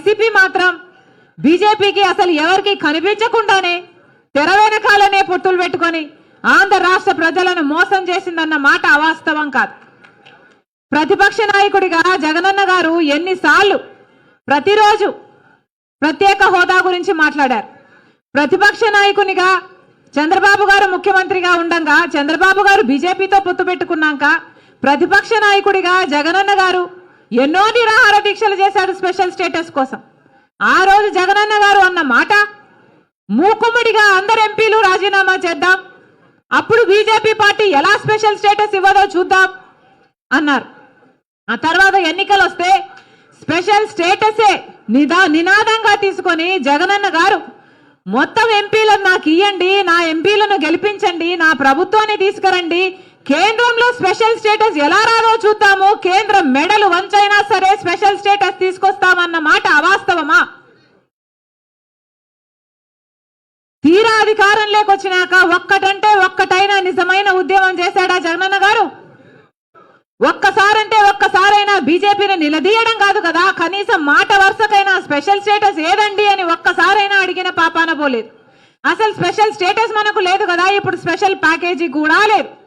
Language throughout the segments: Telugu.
వైసీపీ మాత్రం బీజేపీకి అసలు ఎవరికి కనిపించకుండానే తెర వెనకాలనే పొత్తులు పెట్టుకొని ఆంధ్ర రాష్ట్ర ప్రజలను మోసం చేసిందన్న మాట అవాస్తవం కాదు. ప్రతిపక్ష నాయకుడిగా జగనన్న గారు ఎన్నిసార్లు ప్రతిరోజు ప్రత్యేక హోదా గురించి మాట్లాడారు. ప్రతిపక్ష నాయకునిగా చంద్రబాబు గారు ముఖ్యమంత్రిగా ఉండంగా చంద్రబాబు గారు బీజేపీతో పొత్తు పెట్టుకున్నాక ప్రతిపక్ష నాయకుడిగా జగనన్న గారు ఎన్నో నిరాహార దీక్షలు చేశాడు స్పెషల్ స్టేటస్ కోసం. ఆ రోజు జగనన్న గారు అన్న మాట మూకుమ్మడిగా అందరు ఎంపీలు రాజీనామా చేద్దాం. అప్పుడు బీజేపీ పార్టీ ఎలా స్పెషల్ స్టేటస్ ఇవ్వదో చూద్దాం అన్నారు. ఆ తర్వాత ఎన్నికలు వస్తే స్పెషల్ స్టేటసే నిదా నినాదంగా తీసుకొని జగనన్న గారు మొత్తం ఎంపీలను నాకు ఇయ్యండి నా ఎంపీలను గెలిపించండి నా ప్రభుత్వాన్ని తీసుకురండి కేంద్రంలో స్పెషల్ స్టేటస్ ఎలా రాదో చూద్దాము. కేంద్రం మెడలు వంచైనా సరే స్పెషల్ స్టేటస్ తీసుకొస్తామన్న మాట అవాస్తవమా? తీరా అధికారం లేకొచ్చినాక ఒక్కటంటే ఒక్కటైనా నిజమైన ఉద్యమం చేశాడా జగనన్న గారు? ఒక్కసారంటే ఒక్కసారైనా బీజేపీని నిలదీయడం కాదు కదా. కనీసం మాట వరుసకైనా స్పెషల్ స్టేటస్ ఏదండి అని ఒక్కసారైనా అడిగిన పాపాన పోలేదు. అసలు స్పెషల్ స్టేటస్ మనకు లేదు కదా. ఇప్పుడు స్పెషల్ ప్యాకేజీ కూడా లేదు.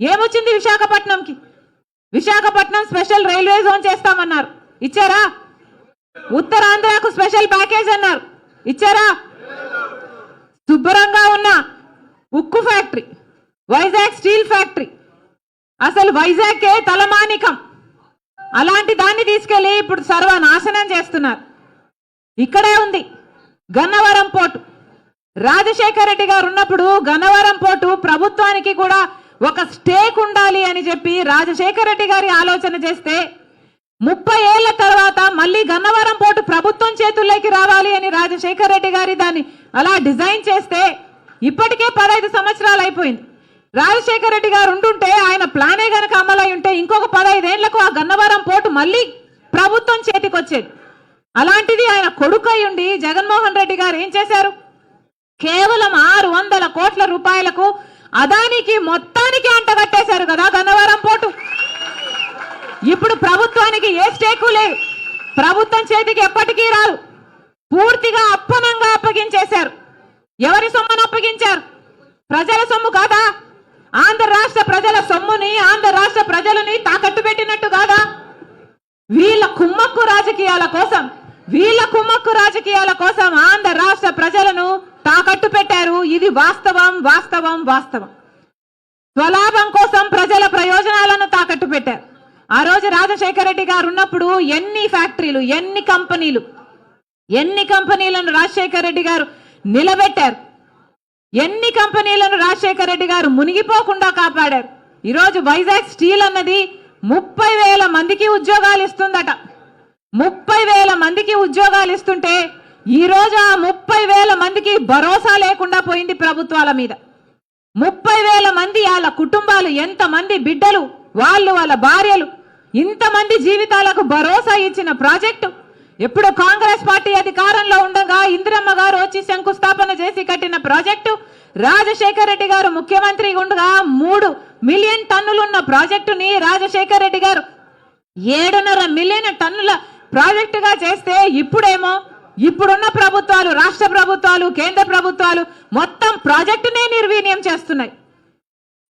ఏమొచ్చింది విశాఖపట్నంకి? విశాఖపట్నం స్పెషల్ రైల్వే జోన్ చేస్తామన్నారు. ఇచ్చారా? ఉత్తరాంధ్రకు స్పెషల్ ప్యాకేజ్ అన్నారు. ఇచ్చారా? శుభ్రంగా ఉన్న ఉక్కు ఫ్యాక్టరీ వైజాగ్ స్టీల్ ఫ్యాక్టరీ. అసలు వైజాగ్కే తలమానికం. అలాంటి దాన్ని తీసుకెళ్ళి ఇప్పుడు సర్వనాశనం చేస్తున్నారు. ఇక్కడే ఉంది గన్నవరం పోర్టు. రాజశేఖర రెడ్డి గారు ఉన్నప్పుడు గన్నవరం పోర్టు ప్రభుత్వానికి కూడా ఒక స్టేక్ ఉండాలి అని చెప్పి రాజశేఖర రెడ్డి గారి ఆలోచన చేస్తే ముప్పై ఏళ్ళ తర్వాత మళ్ళీ గన్నవరం పోటు ప్రభుత్వం చేతుల్లోకి రావాలి అని రాజశేఖర రెడ్డి గారి దాన్ని అలా డిజైన్ చేస్తే ఇప్పటికే పదహైదు సంవత్సరాలు అయిపోయింది. రాజశేఖర రెడ్డి గారు ఉంటుంటే ఆయన ప్లానే గనక అమలై ఉంటే ఇంకొక పదహైదేళ్ళకు ఆ గన్నవరం పోర్టు మళ్ళీ ప్రభుత్వం చేతికి వచ్చేది అలాంటిది ఆయన కొడుకు ఉండి జగన్మోహన్ రెడ్డి గారు ఏం చేశారు? కేవలం ఆరు వందల కోట్ల రూపాయలకు అదానికి మొత్తానికి అంటగట్టేశారు కదా గన్నవరం పోర్టు. ఇప్పుడు ప్రభుత్వానికి ఏ స్టేకు లేదు. ప్రభుత్వం చేతికి ఎప్పటికీ రాదు. పూర్తిగా అప్పనంగా అప్పగించేశారు. ఎవరి సొమ్మును అప్పగించారు? ప్రజల సొమ్ము కాదా? ఆంధ్ర రాష్ట్ర ప్రజల సొమ్ముని ఆంధ్ర రాష్ట్ర ప్రజలని తాకట్టు పెట్టినట్టు కాదా? వీళ్ళ కుమ్మక్కు రాజకీయాల కోసం వీళ్ళ కుమ్మక్కు రాజకీయాల కోసం ఆంధ్ర రాష్ట్ర ప్రజలను తాకట్టు పెట్టారు ఇది వాస్తవం వాస్తవం వాస్తవం. స్వలాభం కోసం ప్రజల ప్రయోజనాలను తాకట్టు పెట్టారు. ఆ రోజు రాజశేఖర రెడ్డి గారు ఉన్నప్పుడు ఎన్ని ఫ్యాక్టరీలు ఎన్ని కంపెనీలు ఎన్ని కంపెనీలను రాజశేఖర రెడ్డి గారు నిలబెట్టారు? ఎన్ని కంపెనీలను రాజశేఖర రెడ్డి గారు మునిగిపోకుండా కాపాడారు? ఈరోజు వైజాగ్ స్టీల్ అన్నది ముప్పై వేల మందికి ఉద్యోగాలు ఇస్తుందట. ముప్పై వేల మందికి ఉద్యోగాలు ఇస్తుంటే ఈరోజు ఆ ముప్పై వేల మందికి భరోసా లేకుండా పోయింది ప్రభుత్వాల మీద. ముప్పై వేల మంది వాళ్ళ కుటుంబాలు ఎంతమంది బిడ్డలు వాళ్ళు వాళ్ళ భార్యలు ఇంతమంది జీవితాలకు భరోసా ఇచ్చిన ప్రాజెక్టు. ఎప్పుడు కాంగ్రెస్ పార్టీ అధికారంలో ఉండగా ఇందిరమ్మ గారు వచ్చి శంకుస్థాపన చేసి కట్టిన ప్రాజెక్టు. రాజశేఖర రెడ్డి గారు ముఖ్యమంత్రి ఉండగా మూడు మిలియన్ టన్నులున్న ప్రాజెక్టుని రాజశేఖర రెడ్డి గారు ఏడున్నర మిలియన్ టన్నుల ప్రాజెక్టుగా చేస్తే ఇప్పుడేమో ఇప్పుడున్న ప్రభుత్వాలు రాష్ట్ర ప్రభుత్వాలు కేంద్ర ప్రభుత్వాలు మొత్తం ప్రాజెక్టునే నిర్వీర్యం చేస్తున్నాయి.